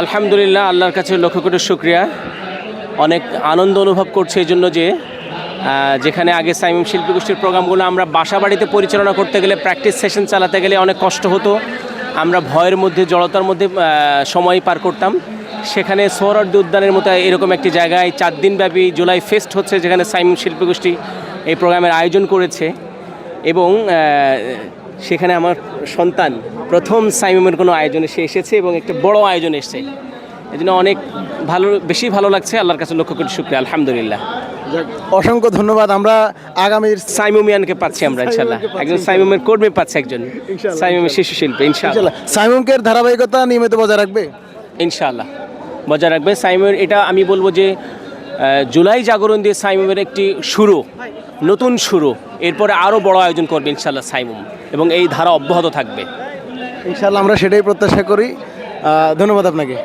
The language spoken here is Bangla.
আলহামদুলিল্লাহ, আল্লাহর কাছে লক্ষ কোটি শুক্রিয়া। অনেক আনন্দ অনুভব করছে এই জন্য যে যেখানে আগে সাইমিম শিল্পী গোষ্ঠীর প্রোগ্রামগুলো আমরা বাসা বাড়িতে পরিচালনা করতে গেলে, প্র্যাকটিস সেশন চালাতে গেলে অনেক কষ্ট হতো। আমরা ভয়ের মধ্যে, জড়তার মধ্যে সময় পার করতাম। সেখানে সোহরার্দি উদ্যানের মতো এরকম একটি জায়গায় চার দিনব্যাপী জুলাই ফেস্ট হচ্ছে, যেখানে সাইমিম শিল্পী গোষ্ঠী এই প্রোগ্রামের আয়োজন করেছে। এবং সেখানে আমার সন্তান প্রথম সাইমিমের কোনো আয়োজনে সে এসেছে এবং একটা বড় আয়োজন এসেছে। এই জন্য অনেক ভালো বেশি ভালো লাগছে। আল্লাহর কাছে লক্ষ্য কোটি শুক্রিয়া আলহামদুলিল্লাহ। অসংখ্য ধন্যবাদ। আমরা আগামীর সাইমুমিয়ানকে পাচ্ছি আমরা ইনশাল্লাহ। একজন সাইমুমের কর্মী পাচ্ছি একজন। ইনশাল্লাহ, সাইমুমের শিশু শিল্পী ইনশাল্লাহ। ইনশাল্লাহ। সাইমুমকের ধারাবাহিকতা নিয়মিত বজায় রাখবে? ইনশাআল্লাহ বজায় রাখবে। সাইমের এটা আমি বলব যে জুলাই জাগরণ দিয়ে সাইমের একটি শুরু নতুন শুরু। এরপরে আরও বড় আয়োজন করবে ইনশাআল্লাহ সাইমুম। এবং এই ধারা অব্যাহত থাকবে। ইনশাল্লাহ আমরা সেটাই প্রত্যাশা করি। ধন্যবাদ আপনাকে।